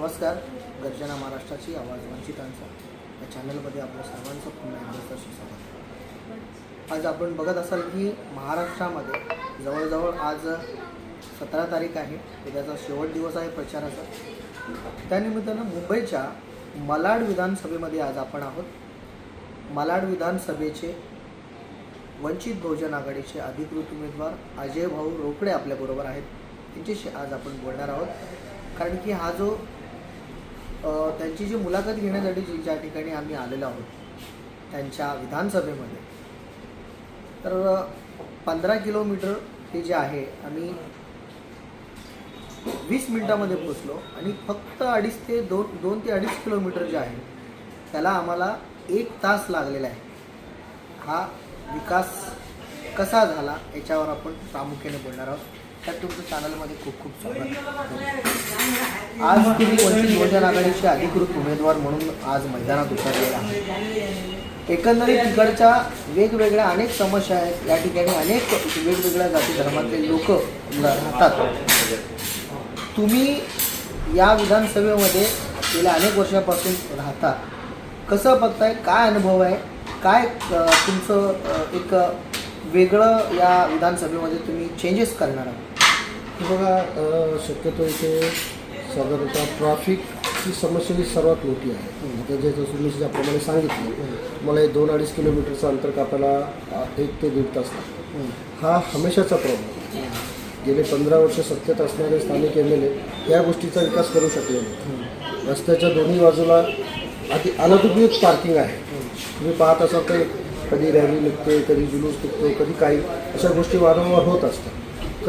नमस्कार गर्जना महाराष्ट्राची आवाज वंचितांचा. या चॅनलमध्ये आपल्या सर्वांचं पुन्हा एकदा स्वागत. आज आपण बघत असाल की महाराष्ट्रामध्ये जवळजवळ आज सतरा तारीख आहे उद्याचा शेवट दिवस आहे प्रचाराचा. त्यानिमित्तानं मुंबईच्या मलाड विधानसभेमध्ये आज आपण आहोत. मलाड विधानसभेचे वंचित बहुजन आघाडीचे अधिकृत उमेदवार अजय भाऊ रोकडे आपल्याबरोबर आहेत. त्यांच्याशी आज आपण बोलणार आहोत. कारण की हा जो त्यांची जी मुलाखत घेण्यासाठी जी ज्या ठिकाणी आम्ही आलेलो आहोत त्यांच्या विधानसभेमध्ये तर पंधरा किलोमीटर हे जे आहे आम्ही वीस मिनिटामध्ये पोचलो आणि फक्त अडीच ते दोन दोन ते अडीच किलोमीटर जे आहे त्याला आम्हाला एक तास लागलेला आहे. हा विकास कसा झाला याच्यावर आपण प्रामुख्याने बोलणार आहोत. तर तुमचं चॅनलमध्ये खूप खूप स्वागत. आज तुम्ही वंचित बहुजन आघाडीचे अधिकृत उमेदवार म्हणून आज मैदानात उतरलेला आहे एकंदरीत तिकडच्या वेगवेगळ्या अनेक समस्या आहेत. या ठिकाणी अनेक वेगवेगळ्या जाती धर्मातले लोक राहतात. तुम्ही या विधानसभेमध्ये गेल्या अनेक वर्षापासून राहता. कसं बघताय? काय अनुभव आहे? काय तुमचं एक वेगळं या विधानसभेमध्ये तुम्ही चेंजेस करणार आहात? बघा शक्यतो इथे साधारणतः ट्रॅफिकची समस्या ही सर्वात मोठी आहे. आता जे जसं मी ज्याप्रमाणे सांगितलं मला हे दोन अडीच किलोमीटरचं अंतर कापायला एक ते दीड तास लागतो. हा हमेशाचा प्रॉब्लेम आहे. गेले पंधरा वर्ष सत्तेत असणारे स्थानिक एम एल ए या गोष्टीचा विकास करू शकले नाही रस्त्याच्या दोन्ही बाजूला अति अनधिकृत पार्किंग आहे. तुम्ही पाहत असाल तर कधी रॅली निघते कधी जुलूस निघतो कधी काही अशा गोष्टी वारंवार होत असतात.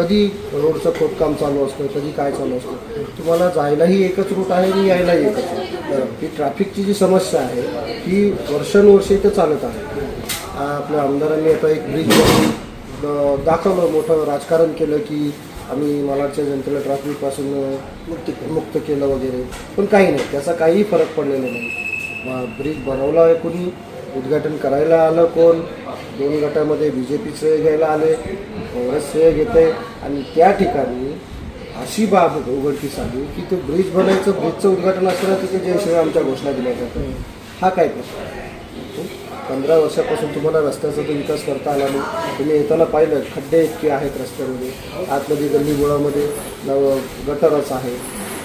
कधी रोडचं खोदकाम चालू असतं कधी काय चालू असतं. तुम्हाला जायलाही एकच रूट आहे आणि यायलाही एकच ही ट्रॅफिकची जी समस्या आहे ही वर्षानुवर्षे इथं चालत आहे. आपल्या आमदारांनी आता एक ब्रिज दाखवलं मोठं राजकारण केलं की आम्ही मालाडच्या जनतेला ट्रॅफिकपासून मुक्त मुक्त केलं वगैरे. पण काही नाही त्याचा काहीही फरक पडलेला नाही. ब्रिज बनवला आहे कोणी उद्घाटन करायला आलं कोण दोन गटामध्ये बी जे पी श्रेय घ्यायला आले सेवा श्रेय घेते आणि त्या ठिकाणी अशी बाब उघडकीस आली की ते ब्रिज बनायचं ब्रिजचं उद्घाटन असताना तिथे जय आमच्या घोषणा दिल्या जातात हा काय प्रश्न? पंधरा वर्षापासून तुम्हाला रस्त्याचा तो विकास करता आला नाही. तुम्ही येताना पाहिलं खड्डे इतके आहेत रस्त्यामध्ये. आतमध्ये गल्लीबोळामध्ये न- गटरच आहे.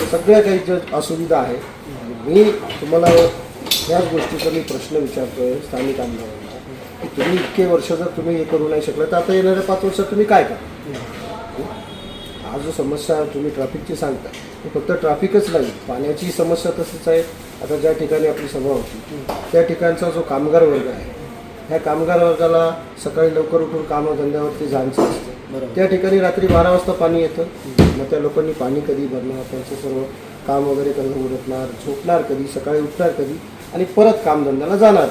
तर सगळ्या काही ज्या असुविधा आहे मी तुम्हाला ह्याच गोष्टीचा मी प्रश्न विचारतोय स्थानिक आमदारांना. तुम्ही इतके वर्ष जर तुम्ही हे करू नाही शकलं तर आता येणाऱ्या पाच वर्षात तुम्ही काय करा हा? जो समस्या तुम्ही ट्रॅफिकची सांगता ती फक्त ट्रॅफिकच नाही पाण्याची समस्या तशीच आहे. आता ज्या ठिकाणी आपली सभा होती त्या ठिकाणचा जो कामगार वर्ग आहे ह्या कामगार वर्गाला सकाळी लवकर उठून कामधंद्यावरती जायचं असतं. बरोबर. त्या ठिकाणी रात्री बारा वाजता पाणी येतं. मग त्या लोकांनी पाणी कधी भरणार त्यांचं सर्व काम वगैरे करणं उरकणार झोपणार कधी सकाळी उठणार कधी आणि परत कामधंद्याला जाणार.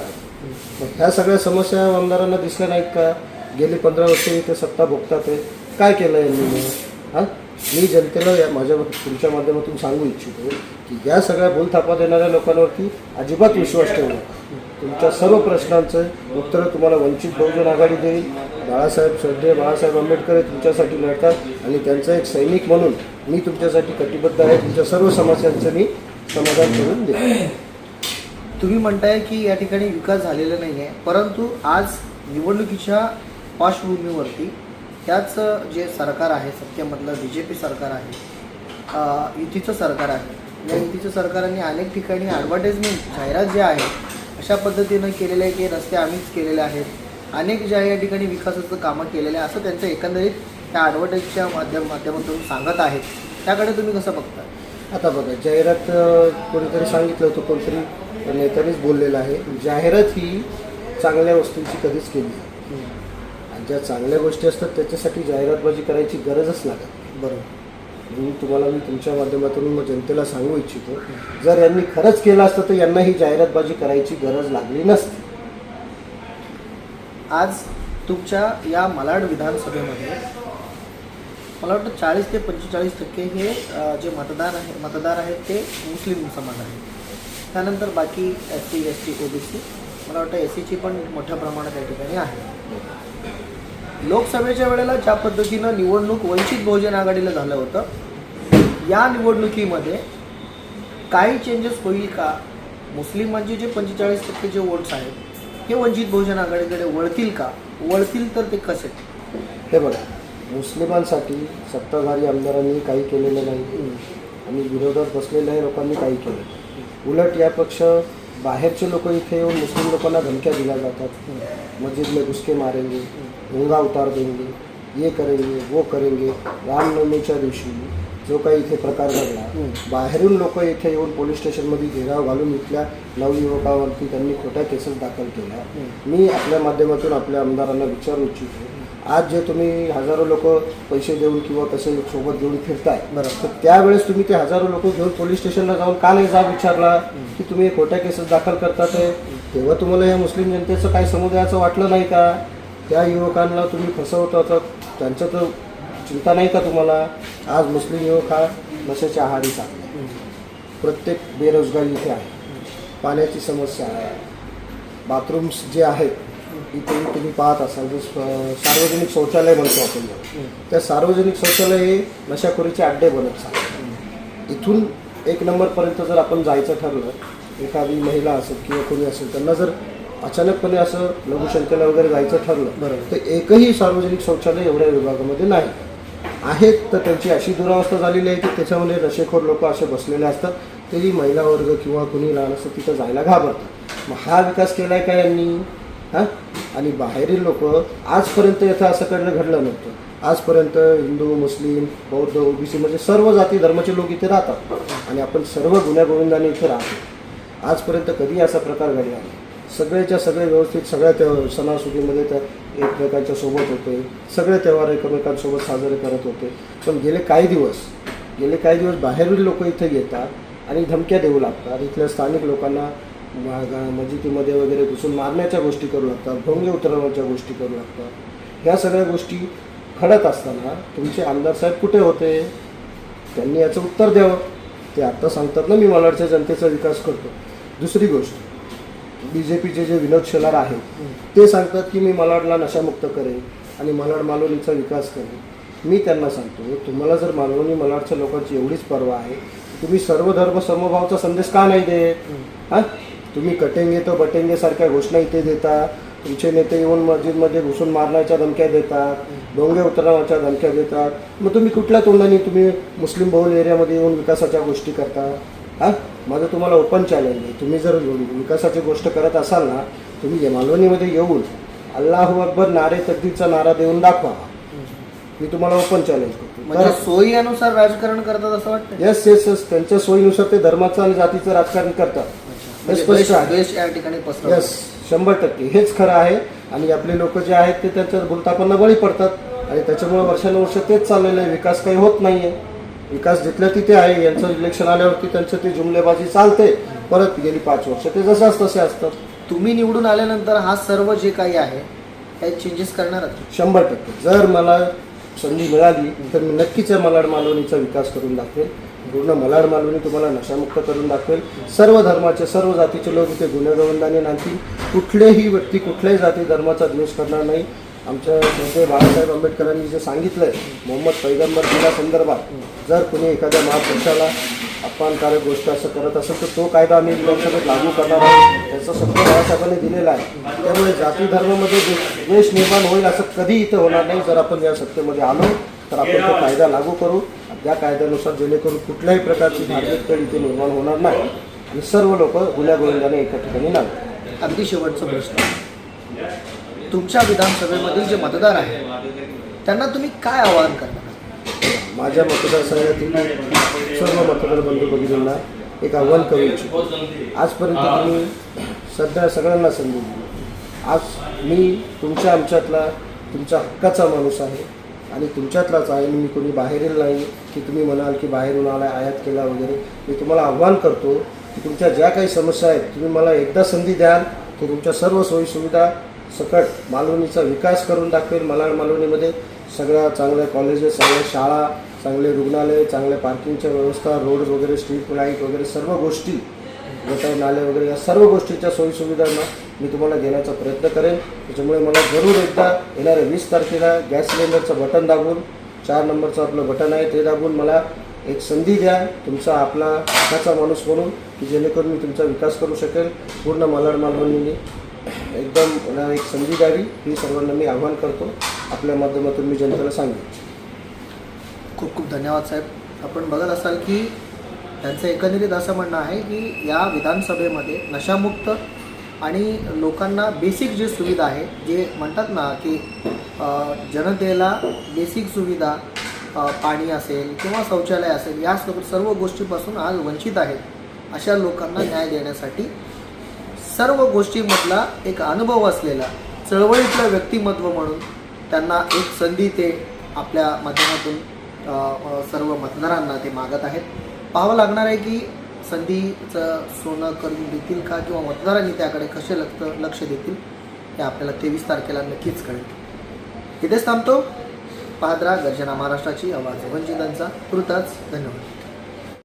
ह्या सगळ्या समस्या आमदारांना दिसल्या नाहीत का? गेली पंधरा वर्ष इथे सत्ता भोगतात आहे काय केलं यांनी? मग हां? मी जनतेला या माझ्या तुमच्या माध्यमातून सांगू इच्छितो की या सगळ्या भूलथापा देणाऱ्या लोकांवरती अजिबात विश्वास ठेवू नका. तुमच्या सर्व प्रश्नांचं उत्तर तुम्हाला वंचित बहुजन आघाडी देईल. बाळासाहेब श्रद्धे बाळासाहेब आंबेडकर हे तुमच्यासाठी लढतात आणि त्यांचा एक सैनिक म्हणून मी तुमच्यासाठी कटिबद्ध आहे. तुमच्या सर्व समस्यांचं मी समाधान करून देतो. तुम्ही म्हणताय की या ठिकाणी विकास झालेला नाही आहे परंतु आज निवडणुकीच्या पार्श्वभूमीवरती त्याच जे सरकार आहे सत्तेमधलं बी जे पी सरकार आहे युतीचं सरकार आहे या युतीचं सरकारने अनेक ठिकाणी ॲडव्हर्टाईजमेंट जाहिरात जे आहे अशा पद्धतीनं केलेलं आहे की रस्ते आम्हीच केलेले आहेत. अनेक ज्या या ठिकाणी विकासाचं कामं केलेलं आहे असं त्यांचं एकंदरीत त्या ॲडव्हर्टाईजच्या माध्यम माध्यमातून सांगत आहेत. त्याकडे तुम्ही कसं बघता? आता बघा जाहिरात कोणीतरी सांगितलं होतं कोणतरी नेत्यानेच बोललेलं आहे जाहिरात ही चांगल्या वस्तूंची कधीच केली. आणि ज्या चांगल्या गोष्टी असतात त्याच्यासाठी जाहिरातबाजी करायची गरजच लागत. बरोबर मी तुम्हाला मी तुमच्या माध्यमातून मग जनतेला सांगू इच्छितो जर यांनी खरंच केलं असतं तर यांना ही जाहिरातबाजी करायची गरज लागली नसती आज तुमच्या या मालाड विधानसभेमध्ये मला वाटतं चाळीस ते पंचेचाळीस टक्के हे जे मतदार आहे मतदार आहेत ते मुस्लिम समाज आहे त्यानंतर बाकी S T S T O B C मला वाटतं एस सीची पण मोठ्या प्रमाणात या ठिकाणी आहे. लोकसभेच्या वेळेला ज्या पद्धतीनं निवडणूक वंचित बहुजन आघाडीला झालं होतं या निवडणुकीमध्ये काही चेंजेस होईल का? मुस्लिमांचे म्हणजे जे पंचेचाळीस टक्के जे वोट्स आहेत हे वंचित बहुजन आघाडीकडे वळतील का? वळतील तर ते कसे? हे बघा मुस्लिमांसाठी सत्ताधारी आमदारांनी काही केलेलं नाही. आणि विरोधात बसलेल्याही लोकांनी काही केलं नाही. उलट या पक्ष बाहेरचे लोक इथे येऊन मुस्लिम लोकांना धमक्या दिल्या जातात. मस्जिद में घुसके मारेंगे भोंगा उतार देंगे ये करेंगे वो करेंगे. रामनवमीच्या दिवशी जो काही इथे प्रकार घडला बाहेरून लोक इथे येऊन पोलीस स्टेशनमध्ये घेराव घालून इथल्या नवयुवकावरती त्यांनी खोट्या केसेस दाखल केल्या. मी आपल्या माध्यमातून आपल्या आमदारांना विचारू इच्छितो आज जे तुम्ही हजारो लोक पैसे देऊन किंवा कसे सोबत घेऊन फिरताय बरोबर. तर त्यावेळेस तुम्ही ते हजारो लोक घेऊन पोलीस स्टेशनला जाऊन का नाही जाब विचारला की तुम्ही खोट्या केसेस दाखल करतात तेव्हा तुम्हाला या मुस्लिम जनतेचं काही समुदायाचं वाटलं नाही का? त्या युवकांना तुम्ही फसवता तर त्यांचं तर चिंता नाही का तुम्हाला? आज मुस्लिम युवक हा नशेच्या आहारी चालला प्रत्येक बेरोजगारी इथे आहे. पाण्याची समस्या आहे. बाथरूम्स जे आहेत इथे तुम्ही पाहत असाल जे सार्वजनिक शौचालय म्हणतो आपण. त्या सार्वजनिक शौचालय हे नशाखोरीचे अड्डे बनत चालले. इथून एक नंबरपर्यंत जर आपण जायचं ठरलं एखादी महिला असेल किंवा कोणी असेल त्यांना जर अचानकपणे असं लघुशंकेला वगैरे जायचं ठरलं बरोबर. तर एकही सार्वजनिक शौचालय एवढ्या विभागामध्ये नाही. आहेत तर त्यांची अशी दुरावस्था झालेली आहे की त्याच्यामध्ये नशेखोर लोक असे बसलेले असतात. तरी महिला वर्ग किंवा कुणी लहान असं तिथं जायला घाबरतात. मग हा विकास केलाय का यांनी? हां? आणि बाहेरील लोक आजपर्यंत याचं असं करणं घडलं नव्हतं. आजपर्यंत हिंदू मुस्लिम बौद्ध ओबीसी म्हणजे सर्व जाती धर्माचे लोक इथे राहतात. आणि आपण सर्व गुण्यागोविंदाने इथे राहतो. आजपर्यंत कधी असा प्रकार घडला नाही. सगळ्याच्या सगळे व्यवस्थित सगळ्या त्या सणासुदीमध्ये त्या एकमेकांच्या सोबत होते. सगळे त्यौहार एकमेकांसोबत साजरे करत होते. पण गेले काही दिवस गेले काही दिवस बाहेरील लोक इथे येतात आणि धमक्या देऊ लागतात. इथल्या स्थानिक लोकांना मा- गा- मस्जिदीमध्ये वगैरे घुसून मारण्याच्या गोष्टी करू लागतात भोंगे उतरवण्याच्या गोष्टी करू लागतात. ह्या सगळ्या गोष्टी घडत असताना तुमचे आमदार साहेब कुठे होते? त्यांनी याचं उत्तर द्यावं. ते आत्ता सांगतात ना मी मलाडच्या जनतेचा विकास करतो. दुसरी गोष्ट बी जे पीचे जे विनोद शेलार आहेत ते सांगतात की मी मलाडला नशामुक्त करेन आणि मलाड मालवणीचा विकास करेन. मी त्यांना सांगतो तुम्हाला जर मालवणी मलाडच्या लोकांची एवढीच पर्वा आहे तुम्ही सर्व धर्म समभावचा संदेश का नाही देत? हां? तुम्ही कटेंगे तो बटेंगे सारख्या घोषणा इथे देता तुमचे नेते येऊन मस्जिदमध्ये घुसून मारण्याच्या धमक्या देतात डोंगे उतरवण्याच्या धमक्या देतात. मग तुम्ही कुठल्या तोंडाने तुम्ही मुस्लिम बहुल एरियामध्ये येऊन विकासाच्या गोष्टी करता? हां? माझं तुम्हाला ओपन चॅलेंज आहे. तुम्ही जर विकासाची गोष्ट करत असाल ना तुम्ही मालवणीमध्ये येऊन अल्लाहू अकबर नारे तकदीरचा नारा देऊन दाखवा. मी तुम्हाला ओपन चॅलेंज करतो. म्हणजे सोयीनुसार राजकारण करतात असं वाटतं येस येस येस त्यांच्या सोयीनुसार ते धर्माचं आणि जातीचं राजकारण करतात. म्हणजे द्वेष- द्वेष या ठिकाणी येस शंभर टक्के. हेच खरं आहे. आणि आपले लोक जे आहेत ते त्यांच्या भूलतापांना बळी पडतात. आणि त्याच्यामुळे वर्षानुवर्ष तेच चाललेलं आहे. विकास काही होत नाहीये. विकास जिथल्या तिथे आहे यांचं इलेक्शन आल्यावरती त्यांचं ते जुमलेबाजी चालते. परत गेली पाच वर्ष. ते जसंच तसे असतात. तुम्ही निवडून आल्यानंतर हा सर्व जे काही आहे काही चेंजेस करणार शंभर टक्के. जर मला संधी मिळाली तर मी नक्कीच या मलाड मालवणीचा विकास करून दाखवेल. पूर्ण मलाड मालवणी तुम्हाला नशामुक्त करून दाखवेल. सर्व धर्माचे सर्व जातीचे लोक इथे गुन्हेगोविंदाने नांदतील. कुठलेही व्यक्ती कुठल्याही जाती धर्माचा द्वेष करणार नाही. आमच्या नेते बाळासाहेब आंबेडकरांनी जे सांगितलंय मोहम्मद पैगंबर दिनासंदर्भात जर कुणी एखाद्या महापुरुषाला अपमानकारक गोष्ट असं करत असेल तर तो कायदा आम्ही लोकसभेत लागू करणार आहोत. त्याचा शब्द बाळासाहेबांनी दिलेला आहे. त्यामुळे जाती धर्मामध्ये द्वेष निर्माण होईल असं कधी इथं होणार नाही. जर आपण या सत्तेमध्ये आलो तर आपण तो कायदा लागू करू. त्या कायद्यानुसार जेणेकरून कुठल्याही प्रकारची धार्मिक तळ इथे निर्माण होणार नाही. आणि सर्व लोक गुन्ह्या गोविंदाने एका ठिकाणी लागतात अगदी शेवटचा प्रश्न. तुमच्या विधानसभेमधील जे मतदार आहेत त्यांना तुम्ही काय आवाहन करणार? माझ्या मतदारसंघातील सर्व मतदार बंधू भगिनींना एक आव्हान करू इच्छितो. आजपर्यंत तुम्ही सध्या सगळ्यांना संधी दिली. आज मी तुमच्या आमच्यातला तुमच्या हक्काचा माणूस आहे. आणि तुमच्यातलाच आहे मी कोणी बाहेरील नाही की तुम्ही म्हणाल की बाहेरून आला आयात केला वगैरे मी तुम्हाला आव्हान करतो की तुमच्या ज्या काही समस्या आहेत तुम्ही मला एकदा संधी द्याल तर तुमच्या सर्व सोयीसुविधा सकट मालवणीचा विकास करून दाखवेल मलाड मालवणीमध्ये. सगळ्या चांगल्या कॉलेजेस चांगल्या शाळा चांगले रुग्णालय चांगल्या पार्किंगच्या व्यवस्था रोड वगैरे स्ट्रीट लाइट वगैरे सर्व गोष्टी गटर नाले वगैरे या सर्व गोष्टीच्या सोयीसुविधांना मी तुम्हाला देण्याचा प्रयत्न करेन. त्याच्यामुळे मला जरूर एकदा येणाऱ्या वीस तारखेला गॅस सिलेंडरचं बटन दाबून चार नंबरचं आपलं बटन आहे ते दाबून मला एक संधी द्या. तुमचा आपला हक्काचा माणूस म्हणून की जेणेकरून मी तुमचा विकास करू शकेल. पूर्ण मालाड मालवणीने एकदम मला एक संधी द्यावी. ही सर्वांना मी आव्हान करतो. आपल्या माध्यमातून मी जनतेला सांगेन. खूप खूप धन्यवाद साहेब. आपण बघत असाल की त्यांचं एकंदरीत असं म्हणणं आहे की या विधानसभेमध्ये नशामुक्त आणि लोकांना बेसिक जी सुविधा आहे जे म्हणतात ना की जनतेला बेसिक सुविधा पाणी असेल किंवा शौचालय असेल या सर्व गोष्टीपासून आज वंचित आहेत अशा लोकांना न्याय देण्यासाठी सर्व गोष्टीमधला एक अनुभव असलेला चळवळीतलं व्यक्तिमत्व म्हणून त्यांना एक संधी ते आपल्या माध्यमातून सर्व मतदारांना ते मागत आहेत. पाहावं लागणार आहे की संधीचं सोनं करून देतील का किंवा मतदारांनी त्याकडे कसे लक्ष लक्ष देतील हे आपल्याला तेवीस तारखेला नक्कीच कळेल. इथेच थांबतो. पाहत राहा गर्जना महाराष्ट्राची आवाज. वंचितांचा तुर्ताच धन्यवाद.